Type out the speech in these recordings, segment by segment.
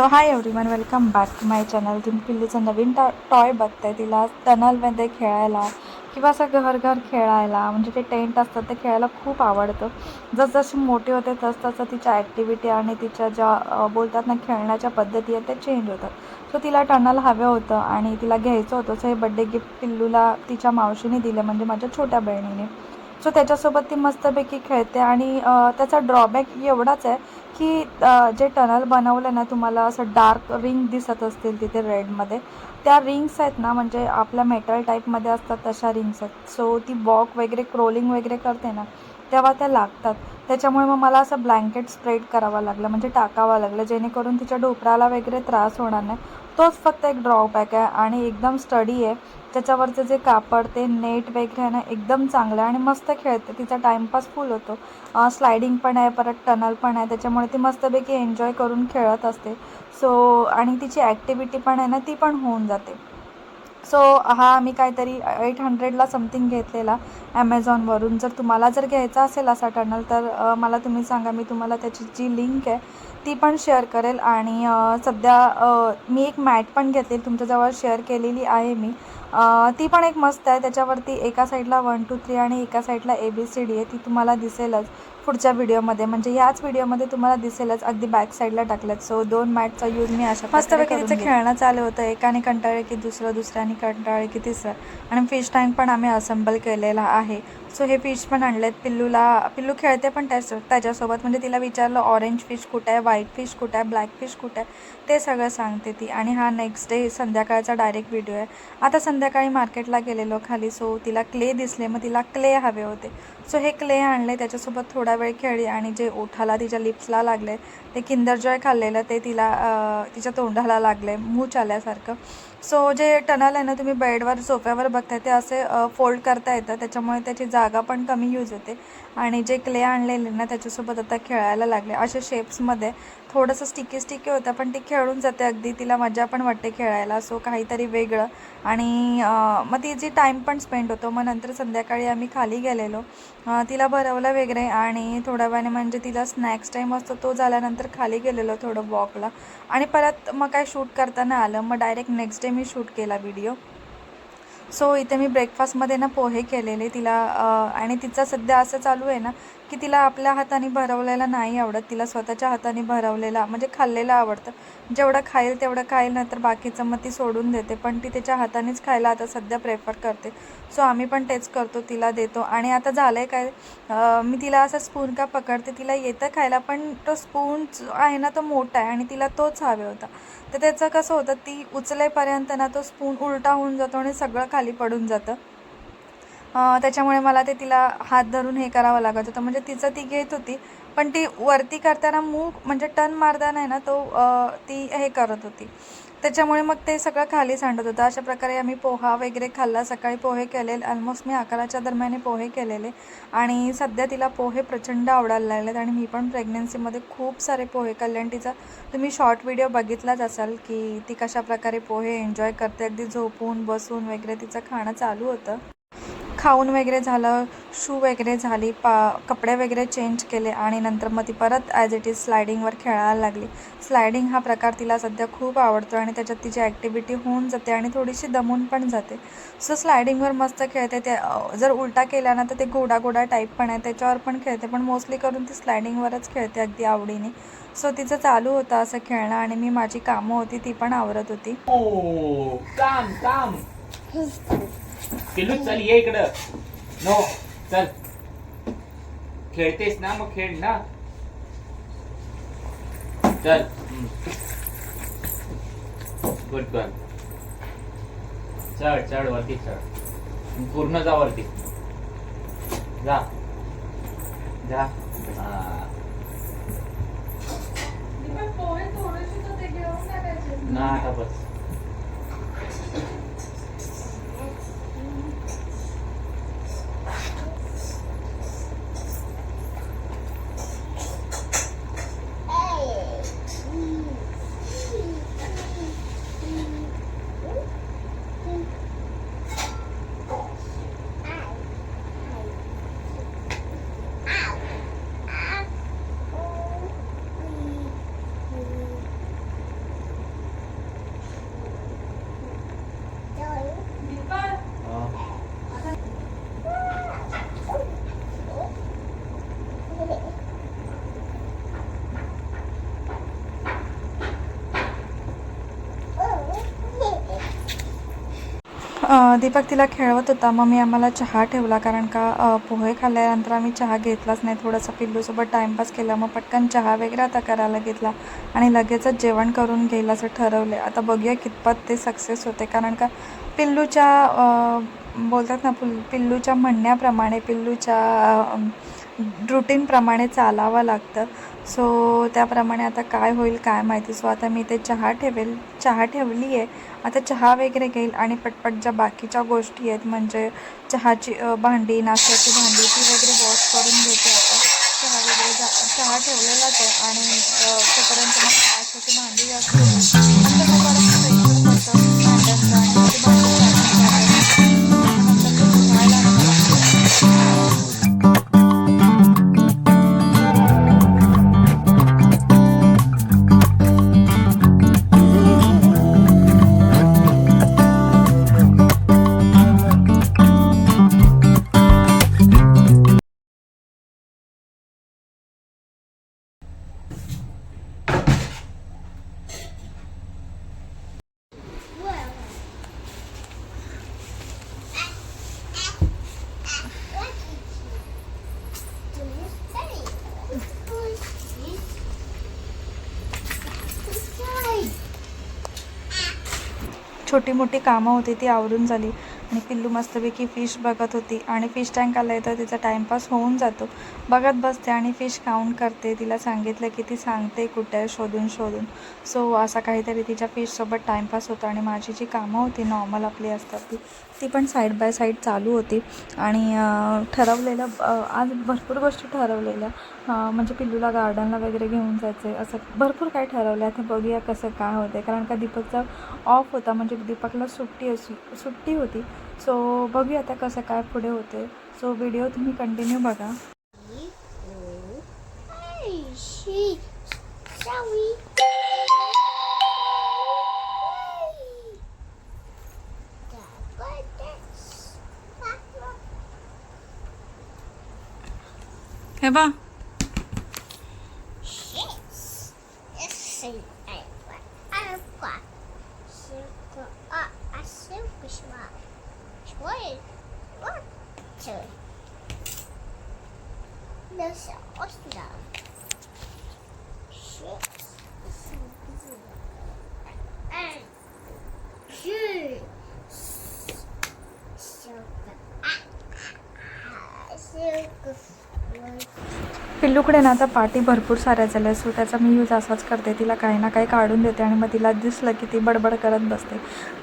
Hello hi everyone welcome back to my channel तुम्ही पिल्लूचं नवीन टॉ toy बघताय तिला टनलमध्ये खेळायला किंवा असं घर घर खेळायला म्हणजे ते टेंट असतात ते खेळायला खूप आवडतं. जसजशी मोठी होते तसतसं तिच्या ॲक्टिव्हिटी आणि तिच्या ज्या बोलतात ना खेळण्याच्या पद्धती आहेत ते चेंज होतात. सो तिला टनल हवं होतं आणि तिला घ्यायचं होतं. सो हे बड्डे गिफ्ट पिल्लूला तिच्या मावशीने दिलं म्हणजे माझ्या छोट्या बहिणीने. सो त्याच्यासोबत ती मस्तपैकी खेळते आणि त्याचा ड्रॉबॅक एवढाच आहे की जे टनल बनवलं ना तुम्हाला असं डार्क रिंग दिसत असतील तिथे रेडमध्ये त्या रिंग्स आहेत ना म्हणजे आपल्या मेटल टाईपमध्ये असतात तशा रिंग्स आहेत. सो ती वॉक वगैरे क्रोलिंग वगैरे करते ना तेव्हा त्या लागतात. त्याच्यामुळे मग मला असं ब्लँकेट स्प्रेड करावं लागलं म्हणजे टाकावं लागलं जेणेकरून तिच्या ढोपराला वगैरे त्रास होणार नाही. तोच फक्त एक ड्रॉबॅक आहे आणि एकदम स्टडी आहे. त्याच्यावरचं जे कापड ते नेट वगैरे आहे ना एकदम चांगलं आणि मस्त खेळते. तिचा टाईमपास फुल होतो. स्लायडिंग पण आहे परत टनल पण आहे त्याच्यामुळे ती मस्तपैकी एन्जॉय करून खेळत असते. सो आणि तिची ॲक्टिव्हिटी पण आहे ना ती पण होऊन जाते. सो हा मी काहीतरी एट हंड्रेडला समथिंग घेतलेला ॲमेझॉनवरून जर तुम्हाला जर घ्यायचा असेल असा टनल तर मला तुम्ही सांगा मी तुम्हाला त्याची जी लिंक आहे ती पण शेअर करेल. आणि सध्या मी एक मॅट पण घेतली तुमच्याजवळ शेअर केलेली आहे मी. ती पण एक मस्त आहे. त्याच्यावरती एका साईडला वन टू थ्री आणि एका साईडला ए बी सी डी आहे. ती तुम्हाला दिसेलच. पुढच्या व्हिडिओमध्ये. म्हणजे याच व्हिडिओमध्ये तुम्हाला दिसेलच अगदी बॅक साईडला टाकल्यात सो दोन मॅटचा यूज मी अशा मस्तपैकी तिचं खेळणं चालू होतं. एकाने कंटाळे की दुसरं दुसऱ्याने कंटाळे की तिसरं. आणि फिश टँक पण आम्ही असेंबल केलेला आहे. सो हे फिश पण आणलेत. पिल्लूला पिल्लू खेळते पण त्याच त्याच्यासोबत. म्हणजे तिला विचारलं ऑरेंज फिश कुठं आहे? व्हाईट फिश कुठं आहे? ब्लॅक फिश कुठं आहे? ते सगळं सांगते ती. आणि हा नेक्स्ट डे संध्याकाळचा डायरेक्ट व्हिडिओ आहे. आता संध्याकाळी मार्केटला गेलेलो खाली. सो तिला क्ले दिसले. मग तिला क्ले हवे होते. सो हे क्ले आणले त्याच्यासोबत थोडा वेळ खेळली आणि जे ओठाला तिच्या लिप्सला लागले ते किंदर जॉय खाल्लेलं ते तिला तिच्या तोंडाला लागले मूच आल्यासारखं. सो जे टनल आहे ना तुम्ही बेडवर सोफ्यावर बघताय ते असे फोल्ड करता येतं. त्याच्यामुळे त्याची जागा पण कमी यूज होते. आणि जे क्ले आणलेले ना त्याच्यासोबत आता खेळायला लागले. अशा शेप्समध्ये थोडंसं स्टिकी स्टिकी होतं पण ती खेळून जाते अगदी. तिला मजा पण वाटते खेळायला. सो काहीतरी वेगळं. आणि मग तिची टाईम पण स्पेंड होतो मग नंतर संध्याकाळी आम्ही खाली गेलेलो. तिला भरवलं वगैरे. आणि थोड्या वेळाने म्हणजे तिला स्नॅक्स टाईम असतो तो झाल्यानंतर खाली गेलेलो थोडं वॉकला आणि परत मग काय शूट करताना आलं मग डायरेक्ट नेक्स्ट डे मी शूट केला व्हिडिओ सो इथे मी ब्रेकफास्टमध्ये ना पोहे केलेले. तिला आणि तिचं सध्या असं चालू आहे ना की तिला आपल्या हाताने भरवलेला नाही आवडत तिला स्वतःच्या हाताने भरवलेला म्हणजे खाल्लेलं आवडतं. जेवढं खाईल तेवढं खाईल नंतर बाकीचं मग ती सोडून देते. पण ती त्याच्या हातानेच खायला आता सध्या प्रेफर करते. सो आम्ही पण तेच करतो तिला देतो. आणि आता झालं आहे काय मी तिला असं स्पून का पकडते तिला येतं खायला पण तो स्पून आहे ना तो मोठा आहे आणि तिला तोच हवे होता. तर त्याचं कसं होतं ती उचलेपर्यंत ना तो स्पून उलटा होऊन जातो आणि सगळं खाली पडून जातं. त्याच्यामुळे मला ते तिला हात धरून हे करावं लागत होतं. म्हणजे तिचं ती घेत होती पण ती वरती करताना मूग म्हणजे टन मारताना आहे ना तो ती हे करत होती. त्याच्यामुळे मग ते सगळं खाली सांडत होतं. अशा प्रकारे आम्ही पोहा वगैरे खाल्ला. सकाळी पोहे केले. ऑलमोस्ट मी अकराच्या दरम्यान पोहे केलेले. आणि सध्या तिला पोहे प्रचंड आवडायला लागलेत. आणि मी पण प्रेग्नन्सीमध्ये खूप सारे पोहे खाल्ले. आणि तिचा तुम्ही शॉर्ट व्हिडिओ बघितलाच असाल की ती कशा प्रकारे पोहे एन्जॉय करते. अगदी झोपून बसून वगैरे तिचं खाणं चालू होतं. खाऊन वगैरे झालं शू वगैरे झाली पा कपडे वगैरे चेंज केले आणि नंतर मग ती परत ॲज इट इज स्लायडिंगवर खेळायला लागली. स्लायडिंग हा प्रकार तिला सध्या खूप आवडतो आणि त्याच्यात तिची ॲक्टिव्हिटी होऊन जाते आणि थोडीशी दमून पण जाते. सो स्लायडिंगवर मस्त खेळते ते जर उलटा केला ना तर ते गोडा गोडा टाईप पण आहे त्याच्यावर पण खेळते पण मोस्टली करून ती स्लायडिंगवरच खेळते अगदी आवडीने. सो तिचं चालू होतं असं खेळणं आणि मी माझी कामं होती ती पण आवरत होती. ओ काम काम. पिल्लू चल ये इकडं. नो चल. खेळतेस ना मग खेळ ना. चल. Good girl. चढ चढ वरती चढ. पूर्ण जा वरती. जा. जा. ना आता बस. दीपक तिला खेळवत होता. मग मी आम्हाला चहा ठेवला कारण का पोहे खाल्ल्यानंतर आम्ही चहा घेतलाच नाही. थोडासा पिल्लूसोबत टाईमपास केला. मग पटकन चहा वगैरे आता करायला घेतला आणि लगेचच जेवण करून घेईल असं ठरवलं. आता बघूया कितपत ते सक्सेस होते. कारण का पिल्लूच्या बोलतात ना पुल पिल्लूच्या म्हणण्याप्रमाणे पिल्लूच्या रुटीनप्रमाणे चालावं लागतं. सो त्याप्रमाणे आता काय होईल काय माहिती. सो आता मी ते चहा ठेवेल चहा ठेवली आहे आता चहा वगैरे घेईल आणि पटपट ज्या बाकीच्या गोष्टी आहेत म्हणजे चहाची भांडी नाश्त्याची भांडी ती वगैरे वॉश करून घेते आता. चहा वगैरे चहा ठेवलेलाच आहे आणि तोपर्यंत मग नाश्त्याची भांडी जास्त छोटी मोठी कामं होती ती आवरून झाली. आणि पिल्लू मस्तपैकी फिश बघत होती. आणि फिश टँक आला आहे तर तिचा टाईमपास होऊन जातो. बघत बसते आणि फिश काउंट करते. तिला सांगितलं की ती सांगते कुठे शोधून शोधून. सो असा काहीतरी तिच्या फिशसोबत टाईमपास होतो आणि माझी जी कामं होती नॉर्मल आपली असतात ती ती पण साईड बाय साईड चालू होती. आणि ठरवलेलं आज भरपूर गोष्टी ठरवलेल्या. म्हणजे पिल्लूला गार्डनला वगैरे घेऊन जायचं आहे असं. भरपूर काय ठरवलं आता बघूया कसं काय होतं कारण का दीपकचा ऑफ होता. म्हणजे दीपकला सुट्टी अशी सुट्टी होती. सो बघूया आता कसं काय पुढे होते. सो व्हिडिओ तुम्ही कंटिन्यू बघा. 会哇，去，那小心的，是，是不是？哎，是，小个啊，还是个。पिल्लूकडे ना आता पाटी भरपूर साऱ्या झाल्या सो त्याचा मी यूज असाच करते. तिला काही ना काही काढून देते आणि मग तिला दिसलं की ती बडबड करत बसते.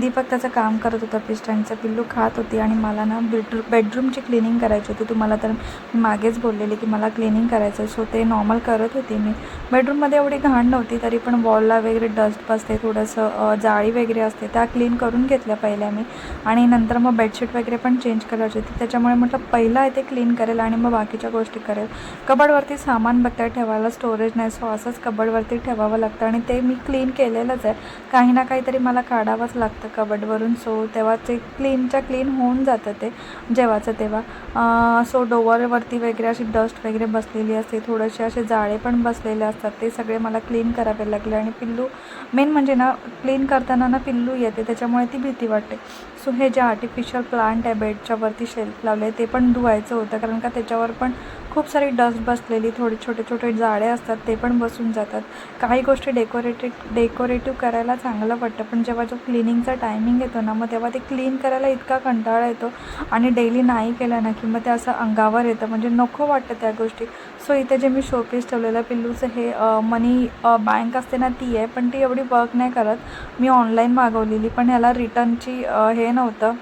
दीपक त्याचं काम करत होता पिस्टांचं पिल्लू खात होती आणि मला ना बेडरू बेडरूमची क्लिनिंग करायची होती. तुम्हाला तर मी मागेच बोललेली की मला क्लिनिंग करायचं आहे सो ते नॉर्मल करत होती मी. बेडरूममध्ये एवढी घाण नव्हती तरी पण वॉलला वगैरे डस्ट बसते थोडंसं जाळी वगैरे असते. त्या क्लीन करून घेतल्या पहिल्या मी. आणि नंतर मग बेडशीट वगैरे पण चेंज करायची होती. त्याच्यामुळे म्हटलं पहिलं आहे ते क्लीन करेल आणि मग बाकीच्या गोष्टी करेल. कबडवरती सामान बघता ठेवायला स्टोरेज नाही सो असंच कबडवरती ठेवावं लागतं. आणि ते मी क्लीन केलेलंच आहे. काही ना काहीतरी मला काढावंच लागतं कबडवरून सो तेव्हा ते क्लीनच्या क्लीन होऊन जातं ते जेव्हाचं तेव्हा. सो डोवरवरती वगैरे अशी डस्ट वगैरे बसलेली असते. थोडेसे असे जाळे पण बसलेले असतात. ते सगळे मला क्लीन करावे लागले. आणि पिल्लू मेन म्हणजे ना क्लीन करताना ना पिल्लू येते. त्याच्यामुळे ती भीती वाटते. सो हे जे आर्टिफिशियल प्लांट आहे बेडच्यावरती शेल्फ लावले ते पण धुवायचं होतं. कारण का त्याच्यावर पण खूप सारी डस्ट बसलेली थोडे छोटे छोटे जाळे असतात ते पण बसून जातात. काही गोष्टी डेकोरेटेड डेकोरेटिव्ह करायला चांगलं वाटतं पण जेव्हा जो क्लिनिंगचा टायमिंग येतो ना मग तेव्हा ते क्लीन करायला इतका कंटाळा येतो आणि डेली नाही केलं ना की मग ते असं अंगावर येतं. म्हणजे नको वाटतं त्या गोष्टी. सो इथे जे मी शोपीस ठेवलेलं पिल्लूचं हे मनी बँक असते ना ती आहे पण ती एवढी वर्क नाही करत. मी ऑनलाईन मागवलेली पण ह्याला रिटर्नची हे नव्हतं.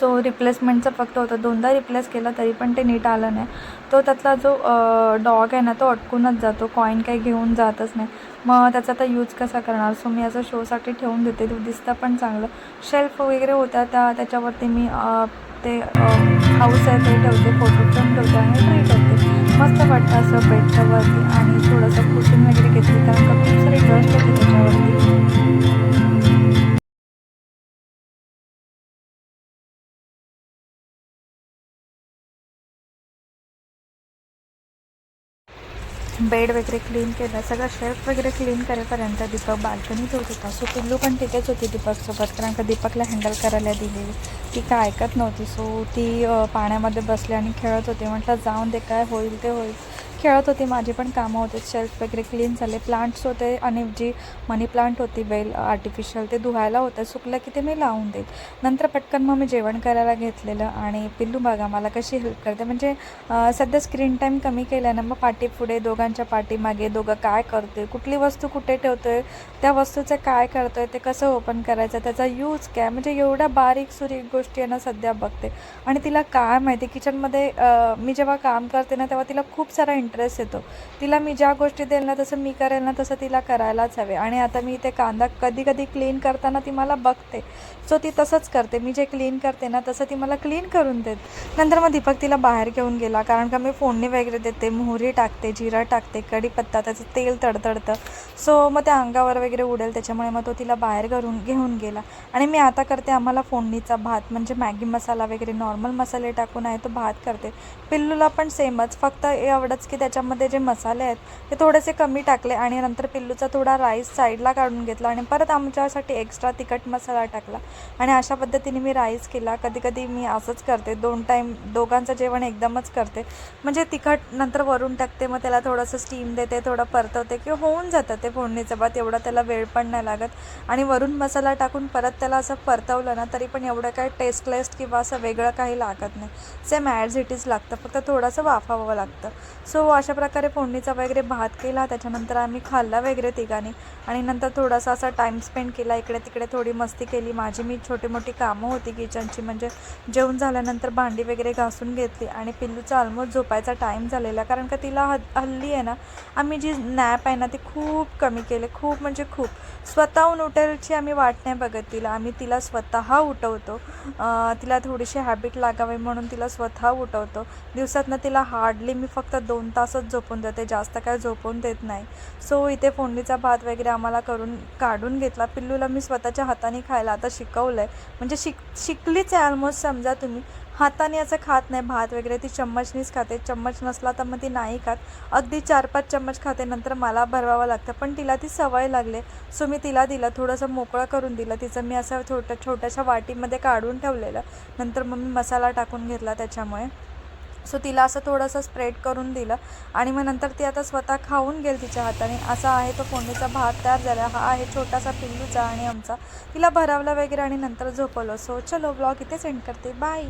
जो रिप्लेसमेंटचं फक्त होतं. दोनदा रिप्लेस केलं तरी पण ते नीट आलं नाही. तो त्यातला जो डॉग आहे ना तो अटकूनच जातो. कॉईन काही घेऊन जातच नाही. मग त्याचा आता यूज कसा करणार? सो मी असं शोसाठी ठेवून देते. तो दिसतं पण चांगलं. शेल्फ वगैरे होत्या त्या त्याच्यावरती मी ते हाऊस आहे ते ठेवते. फोटो फ्रेम ठेवते आणि ट्री ठेवते मस्त वाटतं असं बेडच्यावरती आणि थोडंसं कुशन वगैरे घेतली. कारण का खूप सारे डस्ट होते त्याच्यावरती. बेड वगैरे क्लीन केलं सगळं शेल्फ वगैरे क्लीन करेपर्यंत दीपक बाल्कनीत होत होता. सो पिल्लू पण तिथेच होती दीपकसोबत कारण का दीपकला हँडल करायला दिलेली ती काय ऐकत नव्हती. सो ती पाण्यामध्ये बसली आणि खेळत होती. म्हटलं जाऊन दे काय होईल ते होईल. खेळत होती माझी पण कामं होते. शेल्फ वगैरे क्लीन झाले प्लांट्स होते आणि जी मनी प्लांट होती वेल आर्टिफिशियल ते धुवायला होतं. सुकलं की ते मी लावून देईल नंतर पटकन मग मी जेवण करायला घेतलेलं आणि पिल्लू बघा मला कशी हेल्प करते. म्हणजे सध्या स्क्रीन टाईम कमी केला ना मग पाठी पुढे दोघांच्या पाठीमागे दोघं काय करते कुठली वस्तू कुठे ठेवतोय त्या वस्तूचं काय करतोय ते कसं ओपन करायचं त्याचा यूज काय? म्हणजे एवढ्या बारीक सुरीक गोष्टी आहे ना सध्या बघते. आणि तिला काय माहिती किचनमध्ये मी जेव्हा काम करते ना तेव्हा तिला खूप सारा इंटरेस्ट येतो. तिला मी ज्या गोष्टी देईल ना तसं मी करेल ना तसं तिला करायलाच हवे. आणि आता मी ते कांदा कधी कधी क्लीन करताना ती मला बघते. सो ती तसंच करते. मी जे क्लीन करते ना तसं ती मला क्लीन करून देत. नंतर मग दीपक तिला बाहेर घेऊन गेला. कारण का मी फोडणी वगैरे देते मोहरी टाकते जिरा टाकते कढीपत्ता त्याचं तेल तडतडतं. सो मग त्या अंगावर वगैरे उडेल. त्याच्यामुळे मग तो तिला बाहेर घरून घेऊन गेला. आणि मी आता करते आम्हाला फोडणीचा भात. म्हणजे मॅगी मसाला वगैरे नॉर्मल मसाले टाकून आहे तो भात करते. पिल्लूला पण सेमच फक्त एवढंच की त्याच्यामध्ये जे मसाले आहेत ते थोडेसे कमी टाकले आणि नंतर पिल्लूचा थोडा राईस साईडला काढून घेतला आणि परत आमच्यासाठी एक्स्ट्रा तिखट मसाला टाकला. आणि अशा पद्धतीने मी राईस केला. कधी कधी मी असंच करते. दोन टाईम दोघांचं जेवण एकदमच करते. म्हणजे तिखट नंतर वरून टाकते मग त्याला थोडंसं स्टीम देते थोडं परतवते की होऊन जातं ते फोडणीचं भात एवढा त्याला वेळ पण नाही लागत. आणि वरून मसाला टाकून परत त्याला असं परतवलं ना तरी पण एवढं काही टेस्टलेस किंवा असं वेगळं काही लागत नाही. सेम ॲज इट इज लागतं. फक्त थोडंसं वाफावं लागतं. सो हो, अशा प्रकारे फोडणीचा वगैरे भात केला त्याच्यानंतर आम्ही खाल्ला वगैरे तिघांनी. आणि नंतर थोडासा असा टाईम स्पेंड केला इकडे तिकडे थोडी मस्ती केली. माझी मी छोटी मोठी कामं होती किचनची म्हणजे जेवण झाल्यानंतर भांडी वगैरे घासून घेतली. आणि पिल्लूचा ऑलमोस्ट झोपायचा टाईम झालेला कारण का तिला ह हल्ली आहे ना आम्ही जी नॅप आहे ना ती खूप कमी केले. खूप म्हणजे खूप. स्वतःहून उठेलची आम्ही वाट नाही बघत तिला. आम्ही तिला स्वतः उठवतो. तिला थोडीशी हॅबिट लागावी म्हणून तिला स्वतः उठवतो. दिवसातनं तिला हार्डली मी फक्त दोन तास तासच झोपून देते जास्त काय झोपून देत नाही. सो इथे फोडणीचा भात वगैरे आम्हाला करून काढून घेतला. पिल्लूला मी स्वतःच्या हाताने खायला आता शिकवलं आहे म्हणजे शिक शिकलीच आहे ऑलमोस्ट समजा तुम्ही. हाताने असं खात नाही भात वगैरे ती चम्मचनीच खाते. चम्मच नसला तर मग ती नाही खात. अगदी चार पाच चम्मच खाते नंतर मला भरवावं लागतं. पण तिला ती सवय लागले. सो मी तिला दिलं. थोडंसं मोकळं करून दिलं. तिचं मी असं छोट्या छोट्याशा वाटीमध्ये काढून ठेवलेलं. नंतर मग मी मसाला टाकून घेतला त्याच्यामुळे. सो तिला असं थोडंसं स्प्रेड करून दिलं आणि मग नंतर ती आता स्वतः खाऊन गेल तिच्या हाताने. असा आहे तो फोडणीचा भात तयार झाला. हा आहे छोटासा पिल्लूचा आणि आमचा. तिला भरावला वगैरे आणि नंतर झोपवलं. सो चलो ब्लॉग इथे सेंड करते. बाय